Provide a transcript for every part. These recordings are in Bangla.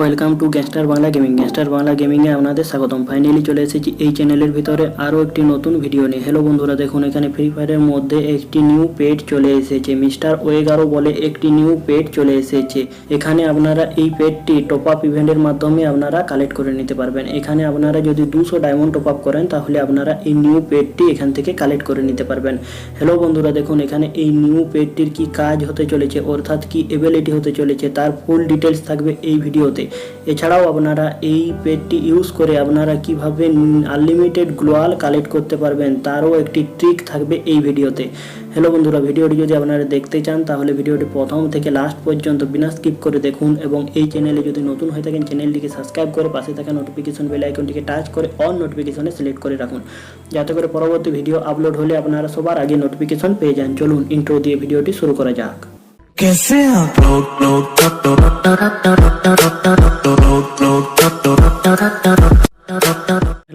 Welcome to gangster Bangla gaming gangster Bangla গেমিংয়ে আপনাদের স্বাগতম। ফাইনালি চলে এসেছি এই চ্যানেলের ভিতরে আরও একটি নতুন ভিডিও নিয়ে। হ্যালো বন্ধুরা, দেখুন, এখানে ফ্রি ফায়ারের মধ্যে একটি নিউ পেজ চলে এসেছে। মিস্টার ওয়েগারো বলে একটি নিউ পেজ চলে এসেছে। এখানে আপনারা এই পেজটি টপ আপ ইভেন্টের মাধ্যমে আপনারা কালেক্ট করে নিতে পারবেন। এখানে আপনারা যদি দুশো ডায়মন্ড টপ আপ করেন, তাহলে আপনারা এই নিউ পেজটি এখান থেকে কালেক্ট করে নিতে পারবেন। হ্যালো বন্ধুরা, দেখুন, এখানে এই নিউ পেজটির কি কাজ হতে চলেছে, অর্থাৎ কি এবিলিটি হতে চলেছে, তার ফুল ডিটেলস থাকবে এই ভিডিওতে এছাড়াও আপনারা এই পেডটি ইউজ করে আপনারা কীভাবে আনলিমিটেড গ্লোয়াল কালেক্ট করতে পারবেন, তারও একটি ট্রিক থাকবে এই ভিডিওতে। হ্যালো বন্ধুরা, ভিডিওটি যদি আপনারা দেখতে চান, তাহলে ভিডিওটি প্রথম থেকে লাস্ট পর্যন্ত বিনা স্কিপ করে দেখুন এবং এই চ্যানেলে যদি নতুন হয়ে থাকেন চ্যানেলটিকে সাবস্ক্রাইব করে পাশে থাকা নোটিফিকেশন বেল আইকনটিকে টাচ করে অন নোটিফিকেশনে সিলেক্ট করে রাখুন। যাতে করে পরবর্তী ভিডিও আপলোড হলে আপনারা সবার আগে নোটিফিকেশন পেয়ে যান। চলুন ইন্ট্রো দিয়ে ভিডিওটি শুরু করা যাক। Que sea.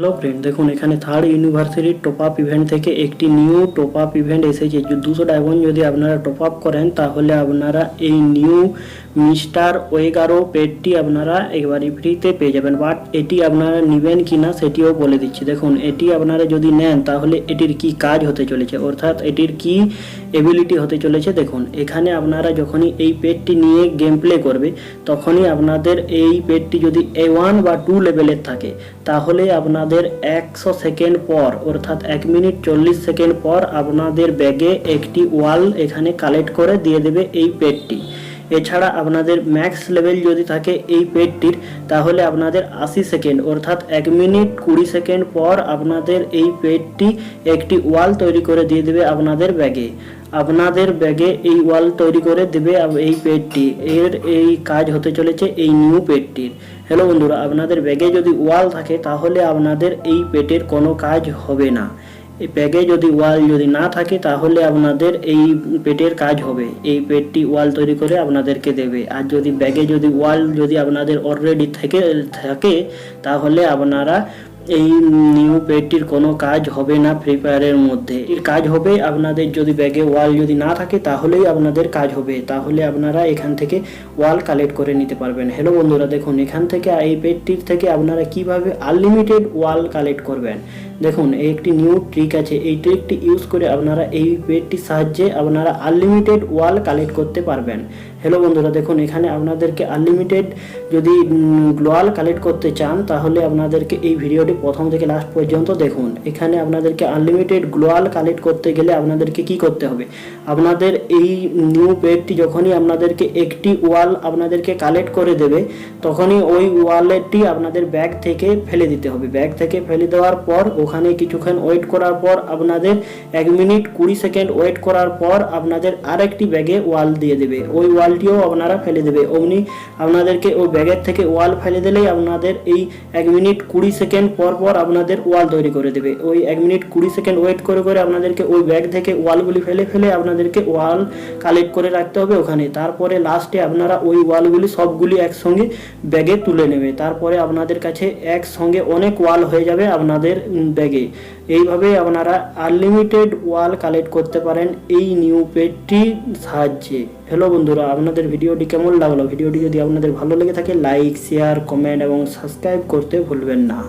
হ্যালো ফ্রেন্ড দেখুন, এখানে থার্ড ইউনিভার্সিটির টপ আপ ইভেন্ট থেকে একটি নিউ টপ আপ ইভেন্ট এসেছে দুশো ডায়মন্ড যদি আপনারা টপ আপ করেন, তাহলে আপনারা এই নিউ মিস্টার ওয়েগারো পেডটি আপনারা একবারই ফ্রিতে পেয়ে যাবেন। বাট এটি আপনারা নেবেন কি না সেটিও বলে দিচ্ছি। দেখুন, এটি আপনারা যদি নেন, তাহলে এটির কি কাজ হতে চলেছে? অর্থাৎ এটির কি এবিলিটি হতে চলেছে? দেখুন, এখানে আপনারা যখনই এই পেডটি নিয়ে গেম প্লে করবে, তখনই আপনাদের এই পেডটি যদি এ ওয়ান বা টু লেভেলের থাকে, তাহলে আপনাদের একশো সেকেন্ড পর, অর্থাৎ এক মিনিট চল্লিশ সেকেন্ড পর আপনাদের ব্যাগে একটি ওয়াল এখানে কালেক্ট করে দিয়ে দেবে এই পেডটি। এছাড়া আপনাদের ম্যাক্স লেভেল যদি থাকে এই পেডটির, তাহলে আপনাদের আশি সেকেন্ড অর্থাৎ এক মিনিট কুড়ি সেকেন্ড পর আপনাদের এই পেডটি একটি ওয়াল তৈরি করে দিয়ে দেবে আপনাদের ব্যাগে আপনাদের ব্যাগে এই ওয়াল তৈরি করে দেবে এই পেডটি। এর এই কাজ হতে চলেছে এই নিউ পেডটির। হ্যালো বন্ধুরা, আপনাদের ব্যাগে যদি ওয়াল থাকে, তাহলে আপনাদের এই পেটের কোনো কাজ হবে না। এই ব্যাগে যদি ওয়াল যদি না থাকে, তাহলে আপনাদের এই পেটের কাজ হবে। এই পেটটি ওয়াল তৈরি করে আপনাদেরকে দেবে। আর যদি ব্যাগে যদি ওয়াল যদি আপনাদের অলরেডি থেকে, থাকে, তাহলে আপনারা এই নিউ পেডটির কোনো কাজ হবে না ফ্রি ফায়ারের মধ্যে। এর কাজ হবে আপনাদের যদি ব্যাগে ওয়াল যদি না থাকে, তাহলেই আপনাদের কাজ হবে। তাহলে আপনারা এখান থেকে ওয়াল কালেক্ট করে নিতে পারবেন। হ্যালো বন্ধুরা, দেখুন, এখান থেকে, এই পেডটির থেকে আপনারা কীভাবে আনলিমিটেড ওয়াল কালেক্ট করবেন? দেখুন, এই একটি নিউ ট্রিক আছে। এই ট্রিকটি ইউজ করে আপনারা এই পেডটির সাহায্যে আপনারা আনলিমিটেড ওয়াল কালেক্ট করতে পারবেন। হ্যালো বন্ধুরা, দেখুন, এখানে আপনাদেরকে আনলিমিটেড যদি গ্লোয়াল কালেক্ট করতে চান, তাহলে আপনাদেরকে এই ভিডিওটি প্রথম থেকে লাস্ট পর্যন্ত দেখুন। এখানে আপনাদেরকে আনলিমিটেড গ্লোয়াল কালেক্ট করতে গেলে আপনাদেরকে কি করতে হবে? আপনাদের এই নিউ পেডটি যখনই আপনাদেরকে একটি ওয়াল আপনাদেরকে কালেক্ট করে দেবে, তখনই ওই ওয়ালেটটি আপনাদের ব্যাগ থেকে ফেলে দিতে হবে। ব্যাগ থেকে ফেলে দেওয়ার পর, ওখানে কিছুক্ষণ ওয়েট করার পর, আপনাদের এক মিনিট কুড়ি সেকেন্ড ওয়েট করার পর, আপনাদের আরেকটি ব্যাগে ওয়াল দিয়ে দেবে। ওই ওয়ালটিও আপনারা ফেলে দেবে। অমনি আপনাদেরকে ওই ব্যাগের থেকে ওয়াল ফেলে দিলেই আপনাদের এই এক মিনিট কুড়ি সেকেন্ড পর পর আপনাদের ওয়াল তৈরি করে দেবে। ওই এক মিনিট কুড়ি সেকেন্ড ওয়েট করে করে আপনাদেরকে ওই ব্যাগ থেকে ওয়ালগুলি ফেলে ফেলে আপনাদেরকে ওয়াল কালেক্ট করে রাখতে হবে ওখানে। তারপরে লাস্টে আপনারা ওই ওয়ালগুলি সবগুলি একসঙ্গে ব্যাগে তুলে নেবে। তারপরে আপনাদের কাছে একসঙ্গে অনেক ওয়াল হয়ে যাবে আপনাদের ব্যাগে। এইভাবে আপনারা আনলিমিটেড ওয়াল কালেক্ট করতে পারেন এই নিউ পেডটির সাহায্যে। হ্যালো বন্ধুরা, আপনাদের ভিডিওটি কেমন লাগল? ভিডিওটি যদি আপনাদের ভালো লেগে থাকে লাইক শেয়ার কমেন্ট এবং সাবস্ক্রাইব করতে ভুলবেন না।